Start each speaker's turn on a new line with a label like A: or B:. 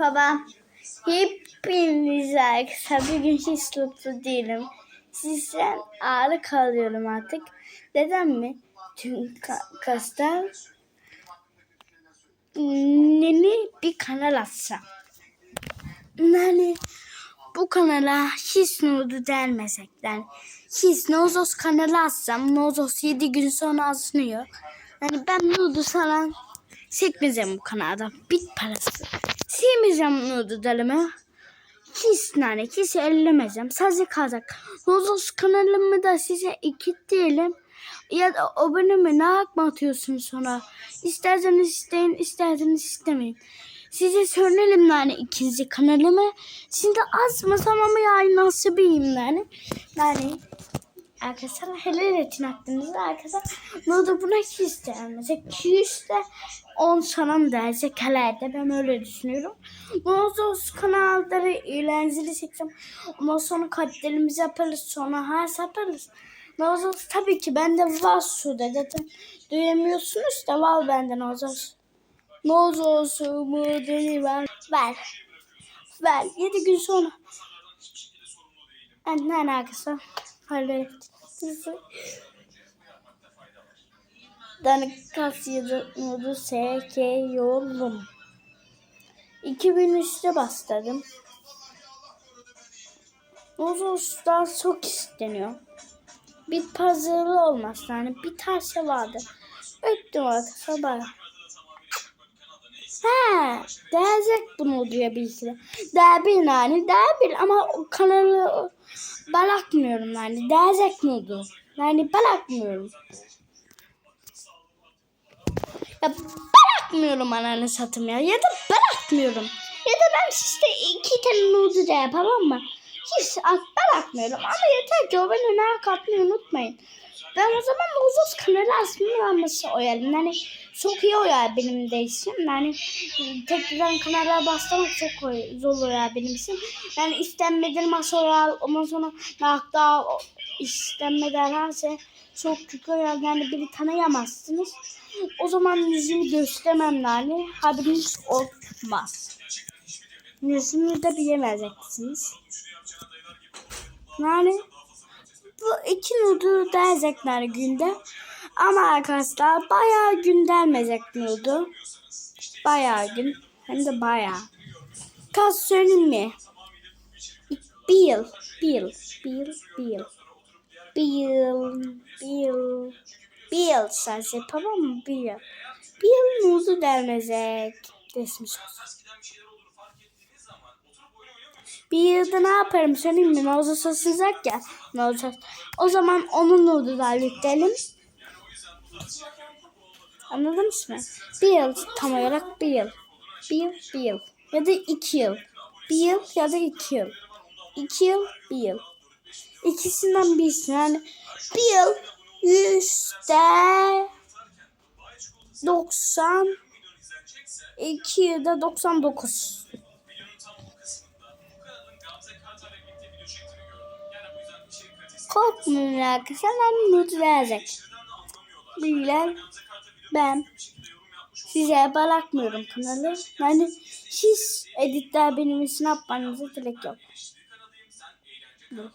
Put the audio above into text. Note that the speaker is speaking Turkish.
A: Babam hepinize arkadaşlar bugün hiç mutlu değilim. Sizden ağrı kalıyorum artık. Neden mi? Çünkü ka- kastan yeni bir kanal açsam. Yani bu kanala hiç nudu delmezekten. Hiç Nozos kanalı açsam Nozos 7 gün sonra açılıyor. Yani ben nudu falan çekmeyeceğim bu kanalda. Bit parası. Silmeyeceğim nudu delimi. Hiç yani hiç ellemeyeceğim. Sadece kalacak. Nozos kanalımı da size iki diyelim. Ya da abone mi ne yapma atıyorsun sonra. İsterseniz isteyin, isterseniz istemeyin. Size söyleyelim yani ikinci kanalımı. Şimdi azmasam ama yani nasibiyim yani. Yani arkadaşlar helal etin aklınızı arkadaşlar. Ne olur buna hiç istemeyecek. 200 de 10 sanam dersek herhalde ben öyle düşünüyorum. Mozos kanalları eğlenceli çeksem. Ondan sonra kaderimizi yaparız sonra her yaparız. Mozos tabii ki bende var suda zaten duyamıyorsunuz da var bende Mozos. Mozos'umu deli ver. Ver. Ver. 7 gün sonra. Ne alakası? Hayır. Danik kasıyordum SK yolum. 2003'te bastırdım. Mozos'tan çok isteniyor. Bir puzzle olmaz yani bir tane vardı. Öptüm arkadaşlar He, değecek bunu diyor bilgi. Değbil yani, değbil ama kanalı bırakmıyorum yani. Değecek nudu. Yani bırakmıyorum. Ya bırakmıyorum ananı satım ya. Ya da bırakmıyorum. Ya da ben işte iki tane nudu da yapamam mı? Hiç ak bırakmıyorum ama yeter ki o beni ne katmayı unutmayın. Ben o zaman Mozos aslında alması oyalım. Yani çok iyi oyar benim de işim. Yani tekrar kanala bastırmak çok zor oyar benim için. Yani istenmedir masa oyar. Ondan sonra nakta istenmeden her şey çok kötü oyar. Yani biri tanıyamazsınız. O zaman yüzümü göstermem yani. Haberiniz olmaz. Yüzümü de bilemeyeceksiniz. Yani bu iki nudu derecekler günde. Ama arkadaşlar bayağı gün delmeyecek nudu. Bayağı gün. Hem de bayağı. Kaç söyleyeyim mi? Bir yıl. Bir yıl. Bir yıl. Bir yıl. Bir yıl. Bir yıl. Bir yıl sadece tamam mı? Bir yıl. Bir yıl nudu delmeyecek. Geçmiş olsun. Bir yılda ne yaparım söyleyeyim mi? Mavza sasılacak ya. Mavza. O zaman onun noodle'lar yükleyelim. Anladınız mı? Bir yıl tam olarak bir yıl. Bir yıl, bir yıl. Ya da iki yıl. Bir yıl ya da iki yıl. İki yıl, bir yıl. İkisinden birisi. Yani bir yıl yüzde doksan iki yılda doksan dokuz. Korkmayın arkadaşlar. Ben mutlu verecek. Bilgiler ben size bırakmıyorum kanalı. Yani siz editler benim için yapmanıza gerek yok. Bu.